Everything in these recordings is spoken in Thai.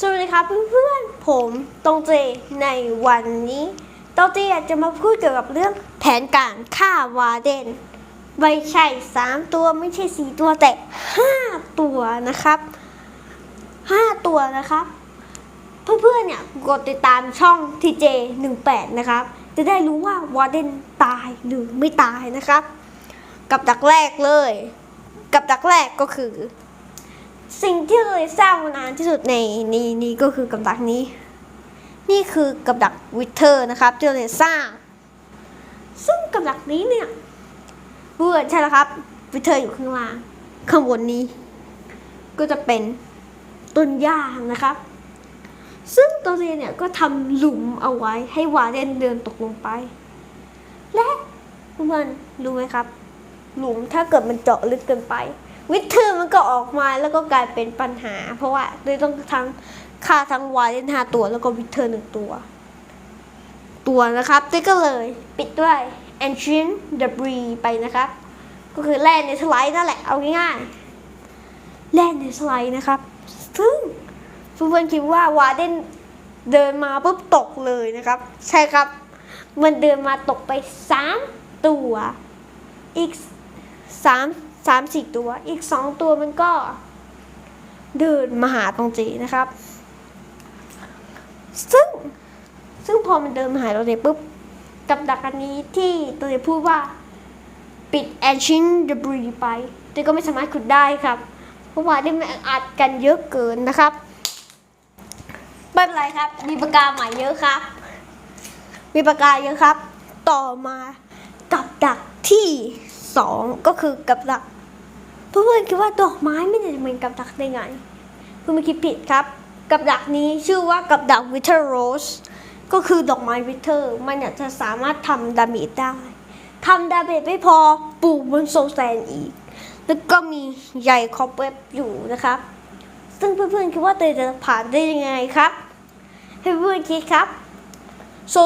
สวัสดีครับเพื่อนๆ ผมตองเจในวันนี้ตองเจอยากจะมาพูดเกี่ยวกับเรื่องแผนการฆ่าวาเดนไม่ใช่สามตัวไม่ใช่สี่ตัวแต่ห้าตัวนะครับห้าตัวนะครับ เพื่อนๆเนี่ยกดติดตามช่อง TJ 18นะครับ จะได้รู้ว่าวาเดนตายหรือไม่ตายนะครับ กับดักแรกเลย กับดักแรกก็คือ สิ่งที่เลยสร้างมานานที่สุดในนี้นี้ก็คือกับดักนี้ นี่คือกับดักวิเทอร์นะครับที่เลยสร้าง ซึ่งกับดักนี้เนี่ยเพื่อนใช่แล้วครับ วิเทอร์อยู่ข้างล่าง ข้างบนนี้ ก็จะเป็นต้นหญ้านะครับ ซึ่งตัวเรเนี่ยก็ทำหลุมเอาไว้ให้วาเดนเดินตกลงไป และเพื่อนรู้ไหมครับ หลุมถ้าเกิดมันเจาะลึกเกินไป วิทเทอร์มันก็ออกมาแล้วก็กลายเป็นปัญหา เพราะว่าเลยต้องทั้งฆ่าทั้งวายเลนห้าตัวแล้วก็วิทเทอร์หนึ่งตัว ตัวนะครับเต้ก็เลยปิดด้วย ancient debris ไปนะครับ ก็คือแร่ในสไลด์นั่นแหละเอาง่ายๆแร่ในสไลด์นะครับ ซึ่งเพื่อนๆคิดว่าวาเดนเดินมาปุ๊บตกเลยนะครับ ใช่ครับ มันเดินมาตกไปสามตัว อีกสาม สามสี่ตัว อีกสองตัวมันก็ เดินมาหาตรงจีนะครับ ซึ่งซึ่งพอมันเดินมาหาตรงจีปุ๊บ กับดักอันนี้ที่ตัวจีพูดว่า ปิด ancient debris ไปแต่ก็ไม่สามารถขุดได้ครับ เพราะว่าได้มันอัดกันเยอะเกินนะครับไม่เป็นไรครับ มีปากกาใหม่เยอะครับ มีปากกาเยอะครับ ต่อมากับดักที่ สองก็คือกับดัก เพื่อนๆคิดว่าดอกไม้ไม่ได้เหมือนกับดักได้ไงเพื่อนไม่คิดผิดครับ กับดักนี้ชื่อว่ากับดักวิเทอร์โรสก็คือดอกไม้วิเทอร์ มันจะสามารถทำดาเมจได้ทำดาเมจไม่พอปลูกบนโซแซนอีก แล้วก็มีใยคอปเปบอยู่นะครับ ซึ่งเพื่อนๆคิดว่าเตยจะผ่านได้ยังไงครับให้เพื่อนๆคิดครับโซ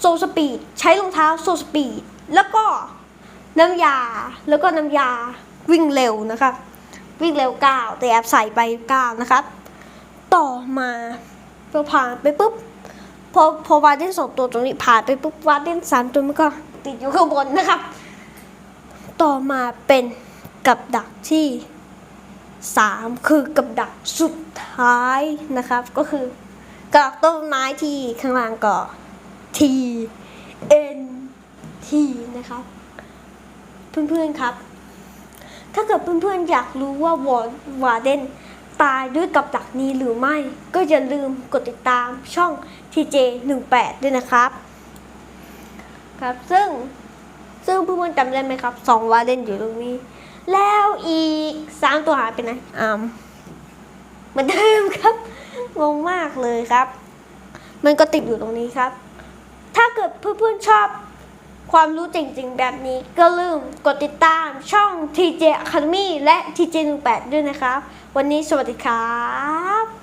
โซสปีดใช้รองเท้าโซสปีดแล้วก็ น้ำยาแล้วก็น้ำยาวิ่งเร็วนะครับ วิ่งเร็วก้าวแต่แอบใส่ไปก้าวนะครับ ต่อมาพอผ่านไปปุ๊บพอพอวาเดนสองตัวตรงนี้ผ่านไปปุ๊บวาเดนสามตัวมันก็ติดอยู่ข้างบนนะครับ ต่อมาเป็นกับดักที่สามคือกับดักสุดท้ายนะครับ ก็คือกับดักต้นไม้ที่ข้างล่างก็ T N T นะครับ เพื่อนๆครับ ถ้าเกิดเพื่อนๆอยากรู้ว่าวอร์วาเดนตายด้วยกับดักนี้หรือไม่ ก็อย่าลืมกดติดตามช่อง TJ 1 8 ด้วยนะครับ ครับซึ่งซึ่งเพื่อนๆจำได้ไหมครับสองวาเดนอยู่ตรงนี้ แล้วอีกสามตัวหายไปไหนอ่าเหมือนเดิมครับงงมากเลยครับ มันก็ติดอยู่ตรงนี้ครับ ถ้าเกิดเพื่อนๆชอบ ความรู้จริงๆ แบบนี้ก็ลืมกดติดตามช่อง TJ Academy และ TJ 18 ด้วยนะครับ วันนี้สวัสดีครับ